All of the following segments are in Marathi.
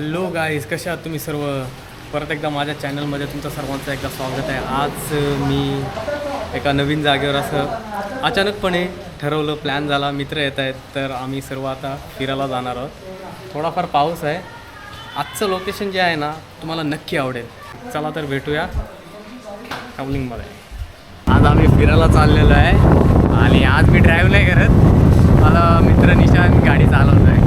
हॅलो गाईज कशा तुम्ही सर्व? परत एकदा माझ्या चॅनलमध्ये तुमचं सर्वांचं एकदा स्वागत आहे. आज मी एका नवीन जागेवर असं अचानकपणे ठरवलं प्लॅन झाला मित्र येत आहेत तर आम्ही सर्व आता फिरायला जाणार आहोत. थोडाफार पाऊस आहे. आजचं लोकेशन जे आहे ना तुम्हाला नक्की आवडेल. चला तर भेटूया ट्रॅव्हलिंगमध्ये आज आम्ही फिरायला चाललेलो आहे आणि आज मी ड्राईव्ह नाही करत. मला मित्र निशान गाडी चालवत आहे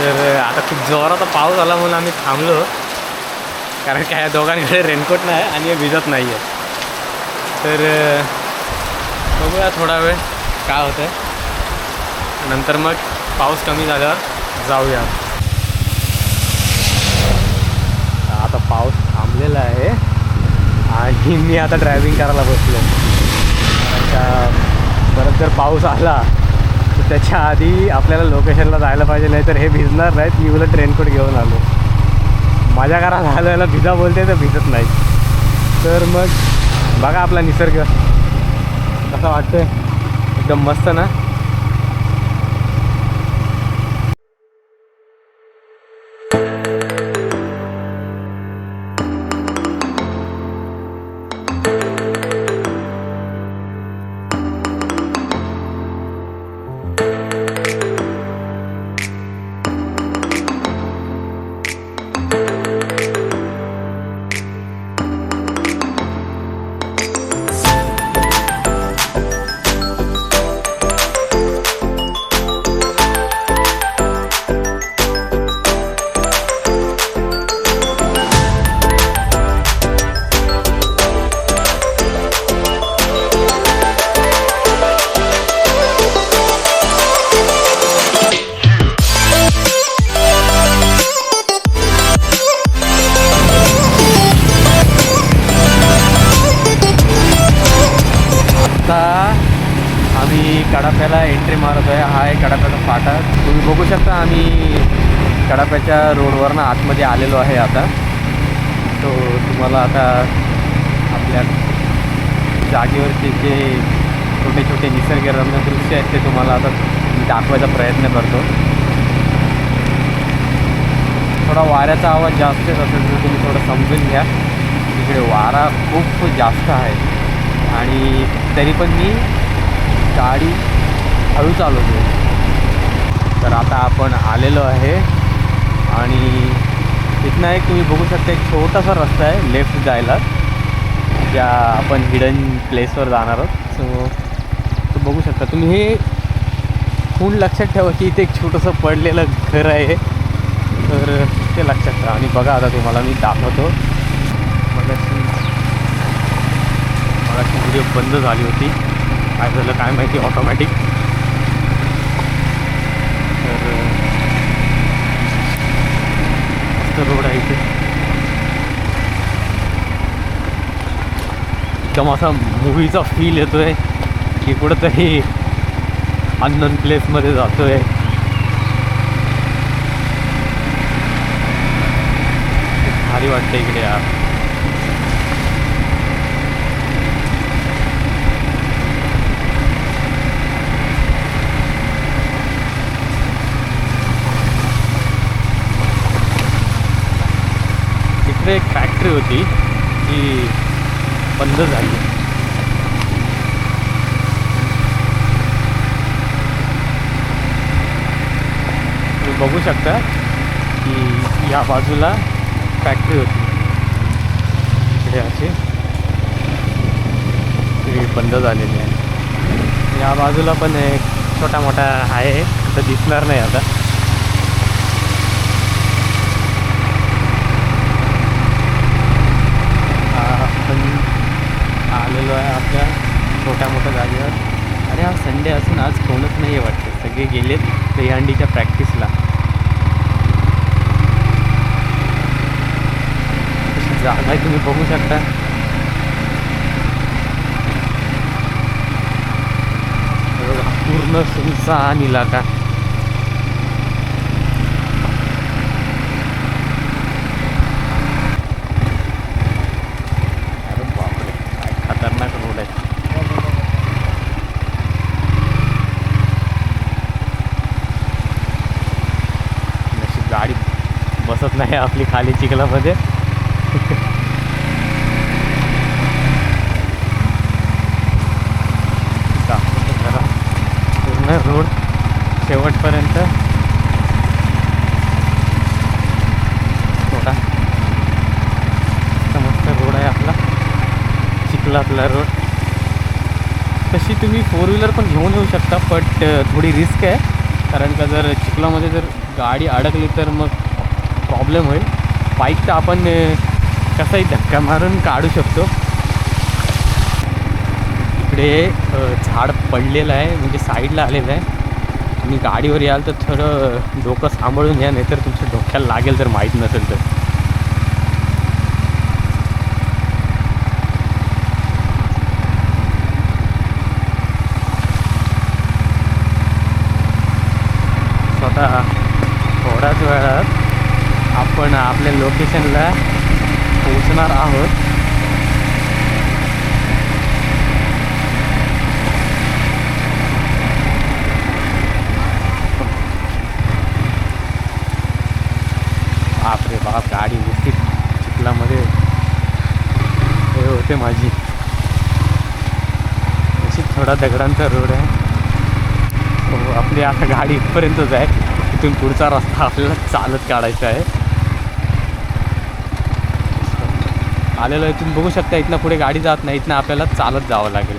तर जोरात पाऊस आला म्हणून आम्ही थांबलो. कारण काय या दोघांकडे रेनकोट नाही आणि हे भिजत नाही आहे तर बघूया थोडा वेळ काय होतं आहे नंतर मग पाऊस कमी झाल्यावर जाऊया. आता पाऊस थांबलेला आहे आणि मी आता ड्रायव्हिंग करायला बसलो कारण का परत जर पाऊस आला त्याच्या आधी आपल्याला लोकेशनला जायला पाहिजे नाही तर हे भिजणार नाहीत. मी उलट रेनकोट घेऊन आलो. माझ्या घरात आलो याला भिजा बोलते तर भिजत नाही तर मग बघा आपला निसर्ग कसा वाटतोय. एकदम मस्त ना? कडाप्याच्या रोडवरनं आतमध्ये आलेलो आहे आता. तो तुम्हाला आता आपल्या जागेवरचे जे छोटे छोटे निसर्गरम्य दृश्य आहेत ते तुम्हाला आता दाखवायचा प्रयत्न करतो. थोडा वाऱ्याचा आवाज जास्त असेल तर तुम्ही थोडं समजून घ्या. इकडे वारा खूप जास्त आहे. आणि तरी पण मी गाडी हळू चालवतो तर आता आपण आलेलो आहे. आणि इथनं एक तुम्ही बघू शकता एक छोटासा रस्ता आहे लेफ्ट जायला. ज्या आपण हिडन प्लेसवर जाणार आहोत. सो तो बघू शकता. तुम्ही हे खूण लक्षात ठेवा की इथे एक छोटंसं पडलेलं घर आहे. तर ते लक्षात ठेवा. आणि बघा आता तुम्हाला मी दाखवतो. मला मगाशी व्हिडिओ बंद झाली होती. काय झालं काय माहिती ऑटोमॅटिक तर मस्त रोड आहे इथे. एकदम असा मूवीचा फील येतोय. की कुठंतरी अननोन प्लेसमध्ये जातोय. भारी वाटतं इकडे यार. तिकडे एक फॅक्टरी होती ती बंद झाली. तुम्ही बघू शकता की या बाजूला फॅक्टरी होती. इकडे असे ती बंद झालेली आहे. या बाजूला पण एक छोटा मोठा आहे तर दिसणार नाही आता हा आपण आलेलो आहे आपल्या छोट्या मोठ्या जागेवर. अरे हा संडे असून आज कोणच नाही आहे वाटतं. सगळे गेलेत दहीहंडीच्या प्रॅक्टिसला. जागा तुम्ही बघू शकता. पूर्ण सुनसान इलाका. बसत नाही आपली खाली चिखलामध्ये. जरा पूर्ण रोड शेवटपर्यंत. थोडा मस्त रोड आहे आपला. चिखलातला रोड. तशी तुम्ही फोर व्हीलर पण घेऊन येऊ शकता बट थोडी रिस्क आहे. कारण का जर चिखलामध्ये जर गाडी अडकली तर मग प्रॉब्लेम होईल. बाईक तर आपण कसाही धक्का मारून काढू शकतो. इकडे झाड पडलेलं आहे म्हणजे साईडला आलेलं आहे. तुम्ही गाडीवर याल तर थोडं डोकं सांभाळून या नाहीतर तुमच्या डोक्याला लागेल जर माहीत नसेल तर. स्वतः थोड्याच वेळात आपण आपल्या लोकेशनला पोहोचणार आहोत. बापरे बाप गाडी नुसती चिखलामध्ये. हे होते माझी. अशी थोडा दगडांचा रोड आहे हो, आपली आता गाडी इथपर्यंतच आहे. तिथून पुढचा रस्ता आपल्याला चालत काढायचा आहे. आलेलो इथून बघू शकता इथनं पुढे गाडी जात नाही इथनं आपल्याला चालत जावं लागेल.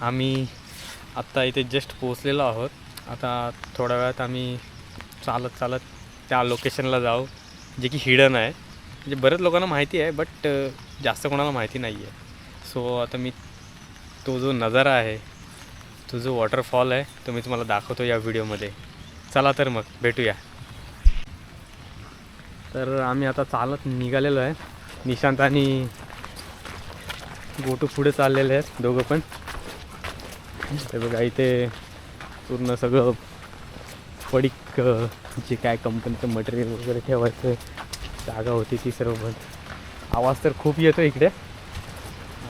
आम्ही आत्ता इथे जस्ट पोचलेलो आहोत. आता थोड्या वेळात आम्ही चालत चालत त्या लोकेशनला जाऊ जे की हिडन आहे. म्हणजे बऱ्याच लोकांना माहिती आहे बट जास्त कोणाला माहिती नाही आहे सो आता मी तो जो नजारा आहे तो जो वॉटरफॉल आहे तो मी तुम्हाला दाखवतो या व्हिडिओमध्ये चला तर मग भेटूया. तर आम्ही आता चालत निघालेलो आहे. निशांत आणि गोटू पुढे चाललेले आहेत दोघं पण. ते बघा इथे पूर्ण सगळं पडीक जे काय कंपनीचं मटेरियल वगैरे ठेवायचं जागा होती ती सर्व बंद. आवाज तर खूप येतो इकडे.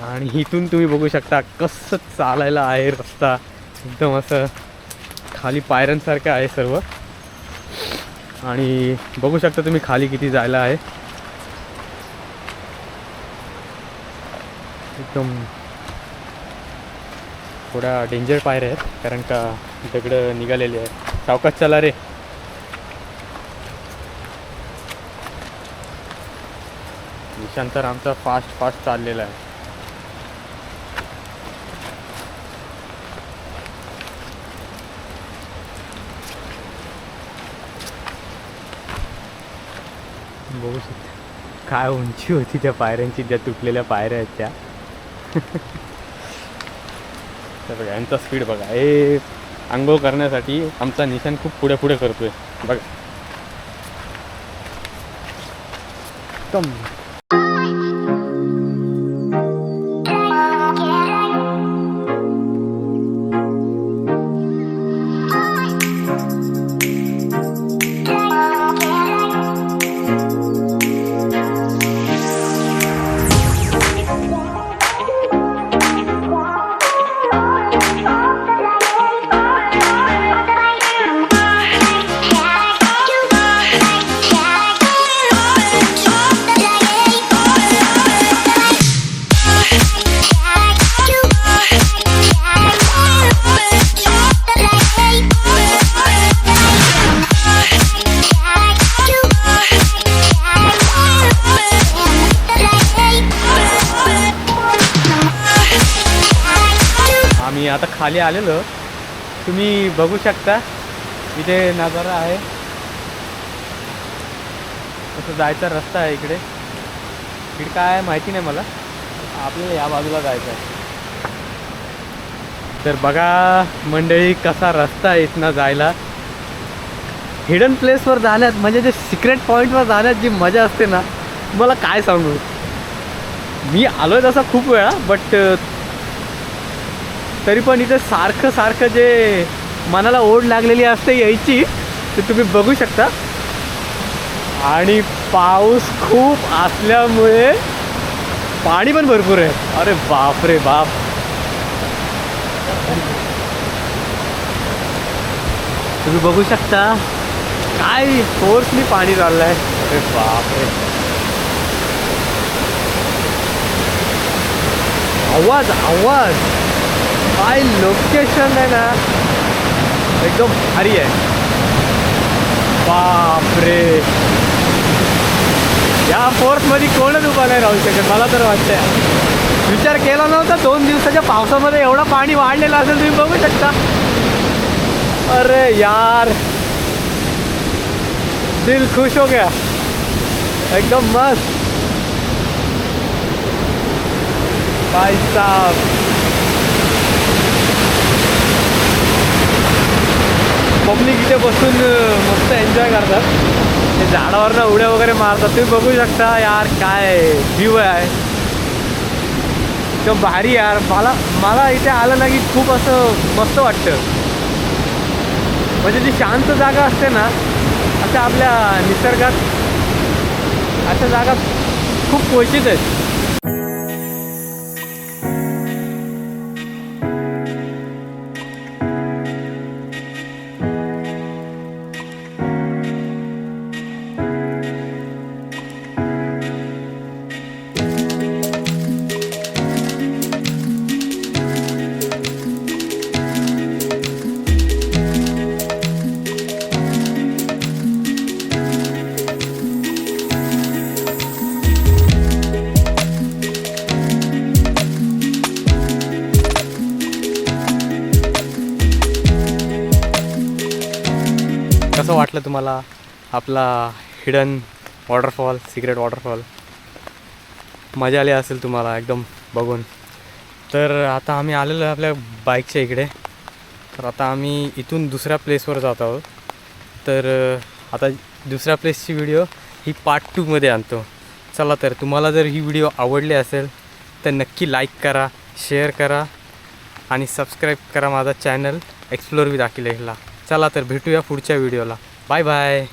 आणि इथून तुम्ही बघू शकता कसं चालायला आहे रस्ता. एकदम असं खाली पायऱ्यांसारखं आहे सर्व. आणि बघू शकता तुम्ही खाली किती जायला आहे. एकदम थोड्या डेंजर पायऱ्या आहेत कारण का दगडं निघालेले आहे सावकाश चला रे. निशांतर आमचा फास्ट फास्ट चाललेला आहे. बघू शकता. काय उंची होती त्या पायऱ्यांची ज्या तुटलेल्या पायऱ्या आहेत त्या. बघा यांचा स्पीड बघा. हे आंघोळ करण्यासाठी आमचा निशाण खूप पुढे पुढे करतोय. बघा. एकदम खाली आलेलो. तुम्ही बघू शकता इथे नजारा आहे. असं जायचा रस्ता आहे इकडे. इकडे काय आहे माहिती नाही मला. आपल्याला या बाजूला जायचं आहे. तर बघा मंडळी कसा रस्ता आहे इथनं जायला. हिडन प्लेसवर जाण्यात म्हणजे जे सिक्रेट पॉईंटवर जाण्यात जी मजा असते ना मला काय सांगू? मी आलो आहे तसा खूप वेळा बट तरी पण इथं सारखं सारखं जे मनाला ओढ लागलेली असते यायची ते तुम्ही बघू शकता. आणि पाऊस खूप असल्यामुळे पाणी पण भरपूर आहे. अरे बाप रे बाप. तुम्ही बघू शकता काय फोर्सनी पाणी चाललंय. अरे बाप रे आवाज आवाज. काय लोकेशन आहे ना। एकदम भारी आहे बापरे। या फोर्समध्ये कोणच उभा नाही राहू शकत मला तर वाटतंय. विचार केला नव्हता दोन दिवसाच्या पावसामध्ये एवढं पाणी वाढलेलं असेल तुम्ही बघू शकता. अरे यार. दिल खुश हो गया. एकदम मस्त. भाई साहब. पब्लिक इथे बसून मस्त एन्जॉय करतात. ते झाडावरनं उड्या वगैरे मारतात. तुम्ही बघू शकता यार काय व्ह्यू आहे. तो भारी यार. मला मला इथे आलं ना की खूप असं मस्त वाटतं. म्हणजे जी शांत जागा असते ना अशा आपल्या निसर्गात अशा जागा खूप क्वचित आहेत. कसं वाटलं तुम्हाला आपला हिडन वॉटरफॉल सिक्रेट वॉटरफॉल मजा आली असेल तुम्हाला एकदम बघून. तर आता आम्ही आलेलो आहे आपल्या बाईकच्या इकडे. तर आता आम्ही इथून दुसऱ्या प्लेसवर जात आहोत. तर आता दुसऱ्या प्लेसची व्हिडिओ ही पार्ट टूमध्ये आणतो. चला तर तुम्हाला जर ही व्हिडिओ आवडली असेल तर नक्की लाईक करा शेअर करा आणि सबस्क्राईब करा माझा चॅनल एक्सप्लोर विथ अखिलेशला चला तर भेटूया पुढच्या व्हिडिओला. Bye bye.